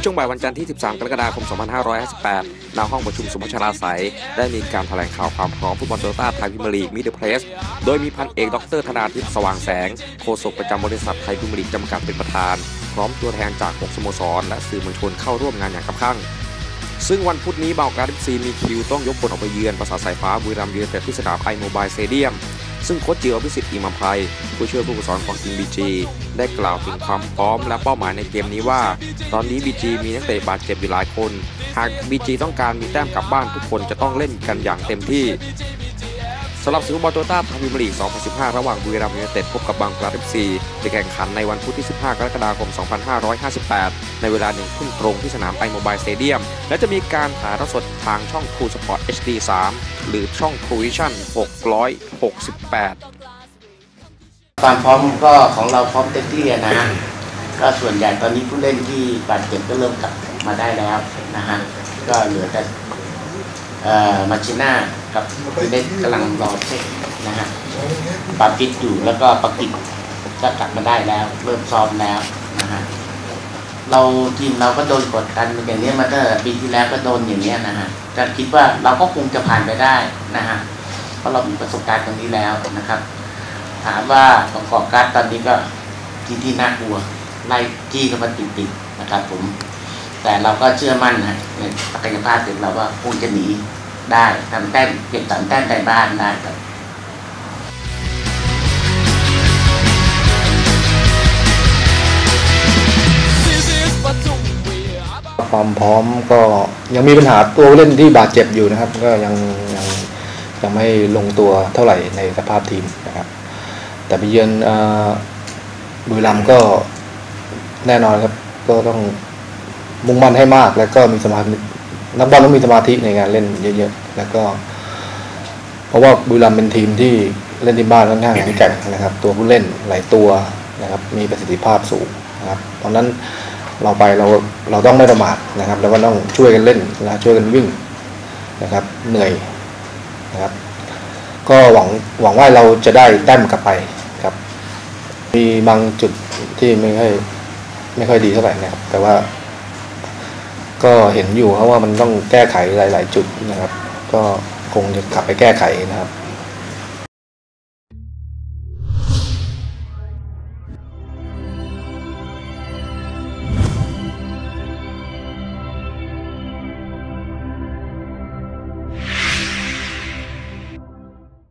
ช่วงบ่ายวันจันทร์ที่ 13 กรกฎาคม 2558 ณ ห้องประชุมสมชราไสยได้มีการแถลงข่าวความพร้อมฟุตบอลโตโยต้าไทยพิมยร์ลีกมิดเดิลเพลสโดยมีพันเอกดรธนาทิพย์สว่างแสง โฆษกประจำบริษัทไทยพิมยร์ลีกจำกัดเป็นประธาน พร้อมตัวแทนจาก 6 สโมสร และสื่อมวลชนเข้าร่วมงานอย่างคับข้างซึ่งวันพุธนี้เบาการิซีมีคิวต้องยกพลออกไปเยือนภาษาสายฟ้าบุรีรัมย์ยูไนเต็ดที่สนามไอโมบายสเตเดียม ซึ่งโค้ชจิวอภิสิทธิ์อิมาภัย ผู้ช่วยผู้ฝึกสอนของทีมบีจีได้กล่าวถึงความพร้อมและเป้าหมายในเกมนี้ว่า ตอนนี้บีจีมีนักเตะบาดเจ็บอยู่หลายคน หากบีจีต้องการมีแต้มกลับบ้านทุกคนจะต้องเล่นกันอย่างเต็มที่ สำหรับศึกฟุตบอลโตต้าพรีเมียร์ลีก 2015 ระหว่างบุรีรัมย์ยูไนเต็ดพบกับบางกลาเอฟซีจะแข่งขันในวันพุธที่ 15 กรกฎาคม 2558 ในเวลาหนึ่งทุ่มตรงที่สนามไอโมบายสเตเดียม และจะมีการถ่ายทอดสดทางช่อง True Sport HD 3 หรือช่อง True Vision 668 ความพร้อมก็ของเราพร้อมเต็มที่นะฮะก็ส่วนใหญ่ตอนนี้ผู้เล่นที่บาดเจ็บก็เริ่มกลับมาได้แล้วนะฮะก็เหลือแต่ มาชิน่ากับเล่นกำลังรอเช็คนะฮะปาปิดอยู่แล้วก็ปากิจก็กลับมาได้แล้ว เริ่มซ้อมแล้วนะฮะเราทีมเราก็โดนกดดันอย่างนี้มาตั้งแต่ปีที่แล้วก็โดนอย่างนี้นะฮะก็คิดว่าเราก็คงจะผ่านไปได้นะฮะเพราะเรามีประสบการณ์ตรงนี้แล้วนะครับ ถามว่าประกอบการตอนนี้ก็ที่ที่น่ากลัวไล่จี้กันมาติดๆนะครับผม แต่เราก็เชื่อมั่นนะในศักยภาพของเราว่าคงจะหนีได้ทำแต้มเก็บสามแต้มในบ้านได้ครับความพร้อมก็ยังมีปัญหาตัวเล่นที่บาดเจ็บอยู่นะครับ ก็ยังยังยังไม่ลงตัวเท่าไหร่ในสภาพทีมนะครับ แต่ไปเยือนบุรีรัมย์ก็แน่นอนครับ ก็ต้อง มุ่งมั่นให้มาก แล้วก็มีสมาธินักบอลต้องมีสมาธิในการเล่นเยอะๆแล้วก็ เพราะว่าบุรีรัมย์เป็นทีมที่เล่นที่บ้านค่อนข้างแข็งแกร่งนะครับ ตัวผู้เล่นหลายตัวนะครับ มีประสิทธิภาพสูงนะครับตอนนั้นเราไปเราเราต้องไม่ประมาทนะครับ แล้วก็ต้องช่วยกันเล่นนะช่วยกันวิ่งนะครับ เหนื่อยนะครับ ก็หวังหวังว่าเราจะได้แต้มกลับไปครับ มีบางจุดที่ไม่ค่อยไม่ค่อยดีเท่าไหร่นะครับ แต่ว่า ก็เห็นอยู่ครับว่ามันต้องแก้ไขหลาย ๆ จุดนะครับ ก็คงจะกลับไปแก้ไขนะครับ